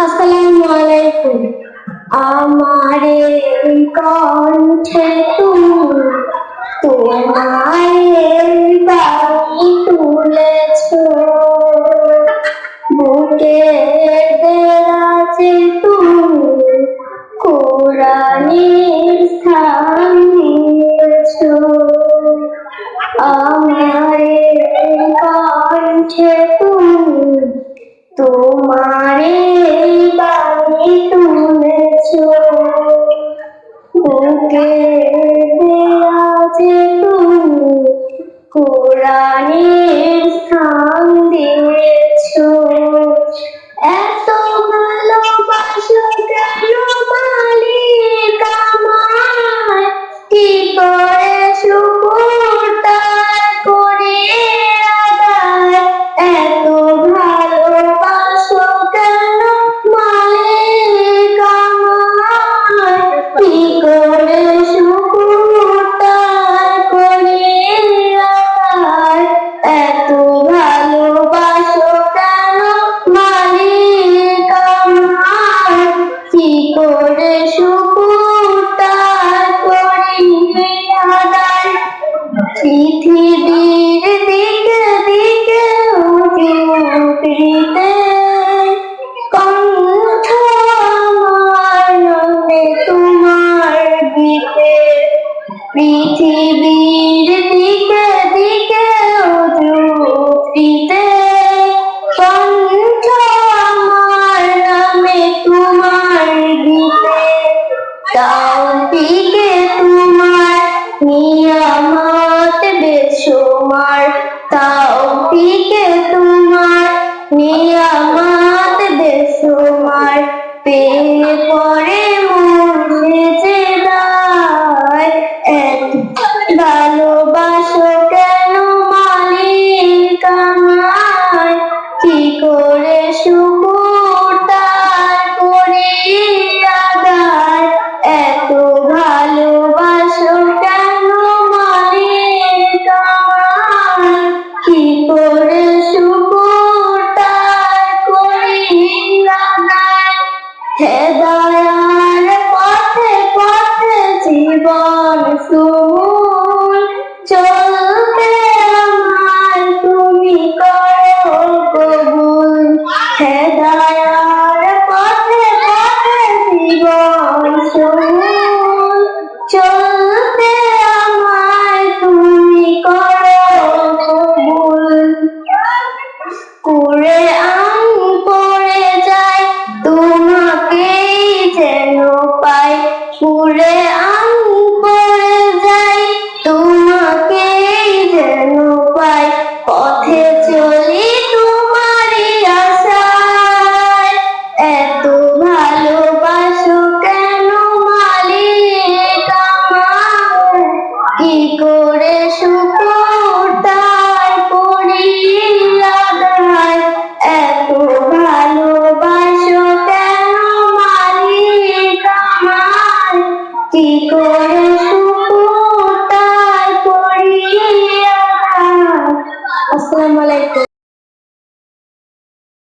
আসসালামু আমারে কণ্ঠে তুমি তোমার বাড়ি তুলেছ। বুকের দেরাজে তুমি কোরআনের স্থান দিয়েছ আমারে কণ্ঠে তুমি তোমারে কোরআনের স্থান দিয়েছ করে শুকুরটা করে আদার পৃথিবীর দিকে দিকে উঠে আমার তোমার দিকে পৃথিবী আমার তাও তোমার নিয়ামা রসুল চলতে আমায় তুমি করো কবুল করে আম পড়ে যায় তোমাকে যেন পাই। করে 为生活。